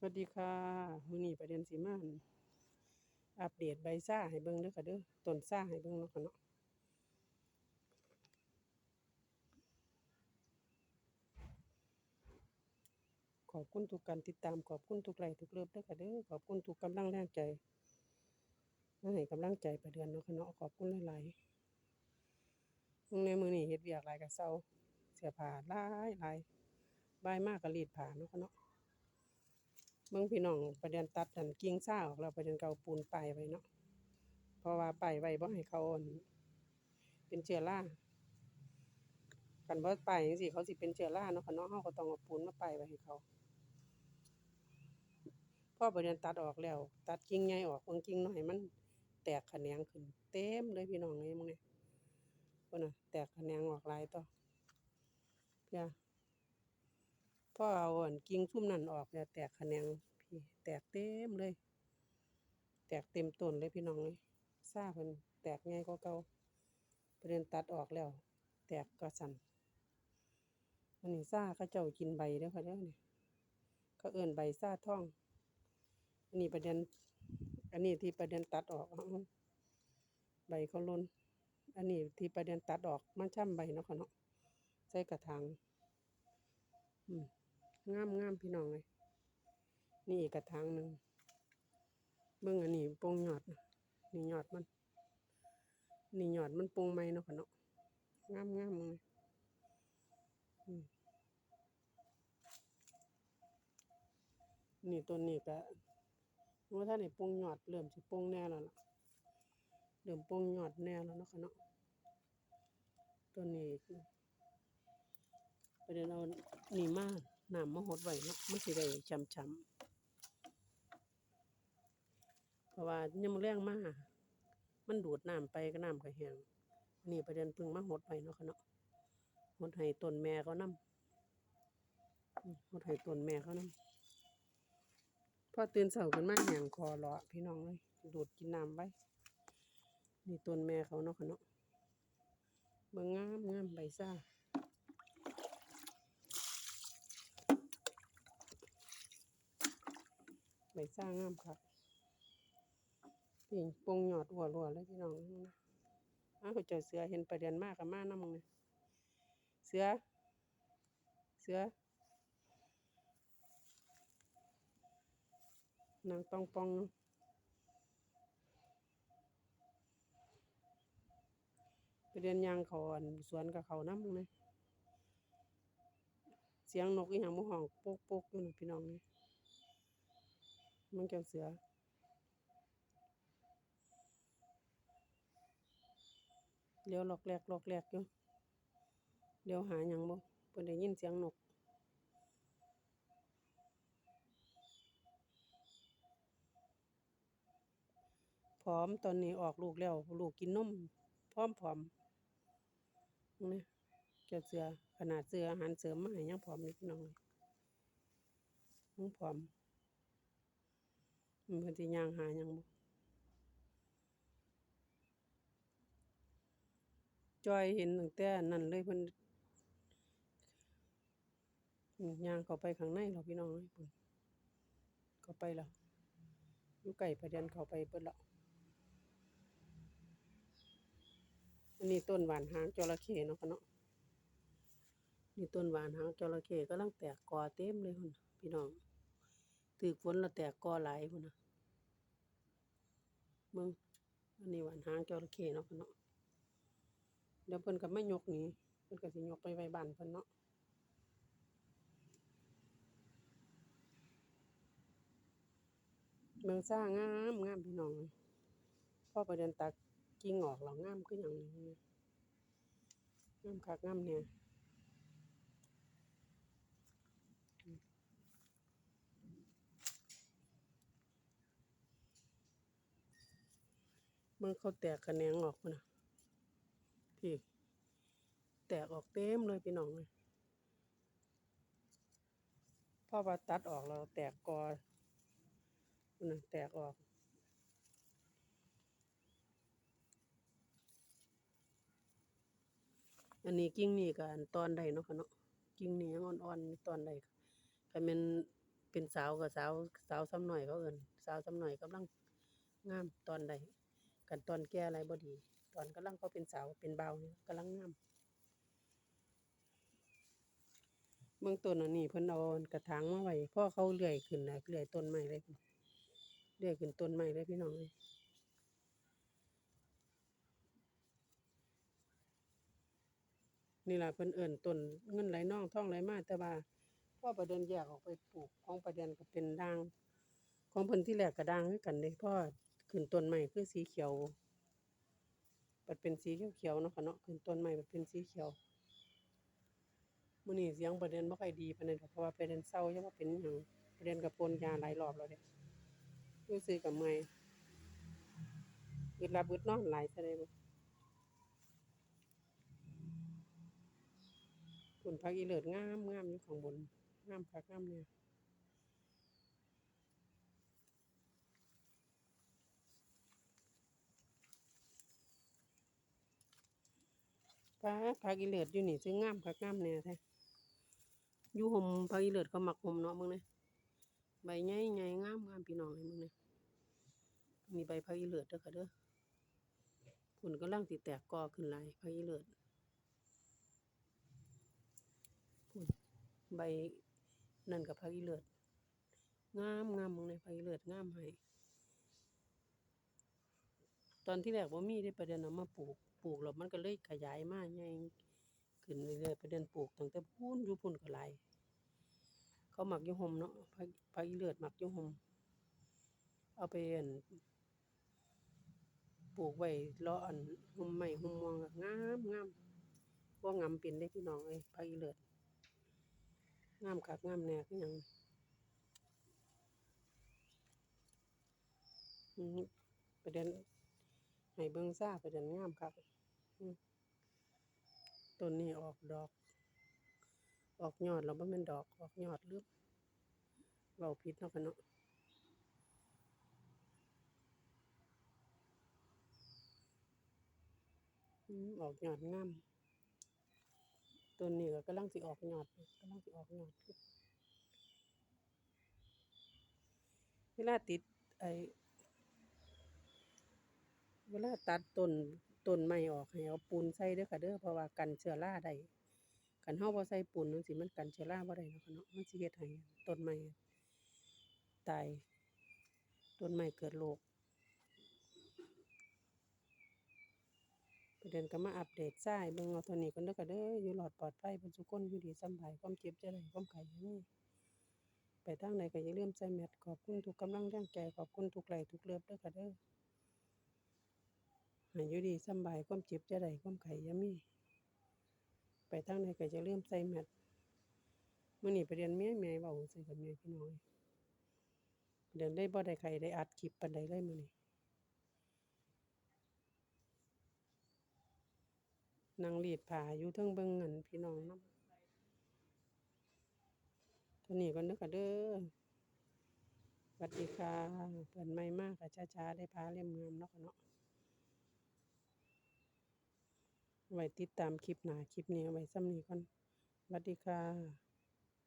สวัสดีค่ะมื้อนี้ประเด็นสิมาอั่นอัปเดตใบซ่าให้เบิ่งเด้อค่ะเด้อต้นซ่าให้เบิ่งเนาะค่ะเนาะขอบคุณทุกการติดตามขอบคุณทุกไลค์ทุกเลิฟเด้อค่ะเด้อขอบคุณทุกกำลังแรงใจมาให้กำลังใจประเดือนเนาะค่ะเนาะขอบคุณหลายๆมื้อในมือนี้เฮ็ดเวียกหลายก็เซาเสื้อผ้าหลายหลายบายมาก็รีดผ้าเนาะค่ะเนาะ เบิ่งพี่น้องประเด็นตัดอันกิ่งซ่าออกแล้วประเด็นเกาปูนป้ายไว้เนาะเพราะว่าป้ายไว้บ่ให้เขาอั่นเป็นเชื้อราคันบ่ป้ายจังซี่เขาสิเป็นเชื้อราเนาะค่ะเนาะเราก็ต้องเอาปูนมาป้ายไว้ให้เขาพอประเด็นตัดออกแล้ว ตัดกิ่งใหญ่ออกบิ่งกิ่งน้อยมันแตกแขนงขึ้นเต็มเลยพี่น้องเอ้ยมึงเนี่พุ่นน่ะแตกแขนงออกหลายต่อเพีย พอเอาอั่นกิ่งซุมนั้นออกแล้วแตกแขนงพี่แตกเต็มเลย แตกเต็มต้นเลยพี่น้องเอ้ยซาเพิ่นแตกใหญ่กว่าเก่าประเด็นตัดออกแล้ว แตกก็สั่นอันนี้ซาเขาเจ้ากินใบเด้อค่ะเด้อนี่เขาเอิ้นใบซาทอง อันนี้ประเด็น อันนี้ที่ประเด็นตัดออกใบเขาล่นอันนี้ที่ประเด็นตัดออกมันช่ำใบเนาะค่ะเนาะใส่กระถางอืม งามงามพี่น้องเลยนี่อีกกระถางหนึ่งเบิ่งอันนี้โปงหยอดน่ะนี่ยอดมัน นี่หยอดมันโปงใหมเนาะค่ะเนาะงามงามเลยนี่ต้นนี้ก็ว่าถ้าได้โปงหยอดเริ่มสิโปงแน่แล้วล่ะเริ่มโปงหยอดแน่แล้วเนาะค่ะเนาะต้นนี้ไปเดินเอาหนีมา น้ำมาหดไว้เนาะมันสิได้ช้ำๆเพราะว่ายามมื้อแลงมากมันดูดน้ำไปก็น้ำก็แห้งนนี้ประเด็นพิ่งมาหดไว้เนาะค่ะเนาะหดให้ต้นแม่เขานำอืมหดให้ต้นแม่เขานำพอตื่นเช้าขึ้นมาแห้งคอเลาะพี่น้องเอ้ยดูดกินน้ำไว้นี่ต้นแม่เขาเนาะค่ะเนาะบิ่งงามงามใบซ่า บซ่างามครับปิ่งปงหยอดหัวรัวเลยพี่น้องนะอ้าวเจ้าเสือเห็นประเด็นมากกับมาน้ำมึงเนี่ยเสือ เสือนางปองปองประเด็นยางเขาอันสวนกับเขาน้ำมึงเนี่ยเสียงนกอีหยังมูห้องโป๊กโป๊กอยู่นะพี่น้องเนี่ย มันเกี่ยวเสือเลี้ยวหลอกแหลกหลอกแหลกอยู่เลี้ยวหาหยังบ่เพิ่นได้ยินเสียงนกพร้อมตอนนี้ออกลูกแล้ว ลูกกินนมพร้อมพร้อมนี่เกี่ยวเสือขนาดเสืออาหารเสริมมาให้ยังพร้อมนี่พี่องยังพร้อม มันเพิ่นสิย่างหาหยังบ่จอยเห็นตั้งแต่นนั้นเลยเพิ่นย่างเข้าไปข้างในแล้วพี่น้องเพิ่นเข้าไปแล้วอยู่ใกล้ประเด็นเข้าไปเบิดแล้วอันนี้ต้นหวานหางจระเข้เนาะค่ะเนาะนี่ต้นหวานหางจระเข้กำลังแตกกอเต็มเลยพี่น้อง ถูกฝนล้วแตกกอหลายพุ่นนะเบิ่งอันนี้หวานหางจระเข้เนาะค่ะเนาะเดี๋ยวเพิ่นก็ไม่ยกนี้เพิ่นก็สิยกไปไว้บ้านเพิ่นเนาะเมืองซ่างามงามพี่น้องเอ้ยพอไปเดินตัดกิ่งออกแล้วงามคือหยังนี่งามคักงามแน่อื เบิ่งเขาแตกแขนงออกนะพี่แตกออกเต็มเลยพี่น้องเอ้ยพ่อว่าตัดออกแล้วแตกกอพุ่นน่ะแตกออก อันนี้กิ่งนี่กันตอนใดเนาะค่ะเนาะกิ่งนี่ยังอ่อนๆตอนใดก็แม่นเป็นสาวก็สาวสาวซ้ำหน้อยเขาเอินสาวซ้ำหน้อยกำลังงามตอนใด กันตอนแก่อะไรบ่ดี ตอนกำลังเขาเป็นสาวเป็นเบาวนี่ยกำลังงามเบื้องต้นอันนี้เพิ่นเอากระถางมาไว้พอเขาเลื่อยขึ้นนะเลื่อยต้นไม้เลยเลื่อยขึ้นต้นไม้เลยพี่น้องเอ้ยนี่แหละเพิ่นเอิ้นต้นเงินไหลน่องทองไหลมาแต่ว่าพ่อประเด็นแยกออกไปปลูกของประเด็นก็เป็นด่าง ของเพิ่นที่แรกก็ด่างคือกันเด้พอ ขึ้นต้นใหม่คือสีเขียวมันเป็นสีเขียวๆเนาะค่ะเนาะขึ้นต้นใหม่มันเป็นสีเขียวมื้อนี้เสียงประเด็นบ่ค่อยดีปานใดดอกเพราะว่าประเด็นเซายังว่าเป็นหยังประเด็นก็พ่นยาหลายรอบแล้วเด้รู้สึกก็เมื่อยอึดหลับอึดนอนหลายซะได้บ่ผลผักอีเลิศงามงามอยู่ข้างบนงามคักงามเนี่ย ป้าผักอีเลิศอยู่นี่ซึ่งงามคักงามแน่แท้อยู่ห่มผักอีเลิศเขามักห่มเนาะมึงเนี่ยใบใหญ่ใหญ่งามงามพี่น้องเอ้ยมึงเนี่ยมีใบผักอีเลิศเด้อค่ะเด้อผลกำลังสิแตกกอขึ้นลายผักอีเลิศใบนั่นกับผักอีเลิศงามงามมองในผักอีเลิศงามให้ ตอนที่แรกบ่มีได้ประเด็นเอามาปลูกปลูกแล้วมันก็เลยขยายมาใหญ่ขึ้นเรื่อยๆประเด็นปลูกตั้งแต่พูนอยู่พุ่นก็หลายเขาหมักยู่ห่มเนาะผักผักเลิศหมักยู่ห่มเอาไปอันปลูกไว้เลาะอันห่มไม้ห่มม่วงก็งามงามบ่างามเป็นเด้พี่น้องเอ้ยผักเลิศงามคักงามแน่คือหยังอือประเด็น ให้เบิ่งซ่าปเด็นงามคักอือต้นนี้ออกดอก ออกยอดแล้วบ่แม่นดอก ออกยอดลืมเว้าผิดเนาะค่ะเนาะออกยอดงามต้นนี้ก็กำลังสิออกยอดกำลังสิออกยอดคือเวลาติดไอ เวลาตัดต้นต้นไม้ออกให้เอาปูนใส่เด้อค่ะเด้อเพราะว่ากันเชื้อราได้คันเฮาบ่ใส่ปูนจั่งซี้มันกันเชื้อราบ่ได้เนาะค่ะเนาะมันสิเฮ็ดให้ต้นไม้ตายต้นไม้เกิดโรคประเด็นก็มาอัปเดตทรายเบิ่งเอาเท่านี้ก่อนเด้อค่ะเด้ออยู่รอดปลอดภัยเบิดซุคนอยู่ดีสบายความเจ็บจะได้ความไข้ย่ามีไปทางใดก็อย่าลืมใส่แมสขอบคุณทุกกำลังแรงใจขอบคุณทุกไหลทุกเลิฟเด้อค่ะเด้อ ให้อยู่ดีสบายความจ็บจะได้ความไข้อย่ามีไปทางใดก็อย่าลืมใส่แมสมื้อนี้ไปเรียนเมียแม่เว้าจั่กับแม่พี่น้องเดินได้บ่ได้ไข้ได้อัดคลิปปานใดเลยมื้อนี้นั่งรีดผ้าอยู่เทิงเบิ่งอันพี่น้องนำเท่านี้ก่อนเด้อค่ะเด้อสวัสดีค่ะเปิดไม่มากค่ะช้าๆได้พาเล่มงามเนาะเนาะ ไว้ติดตามคลิปหน้าคลิปนี้เอาไว้ซ้ำนี้ก่อนสวัสดีค่ะ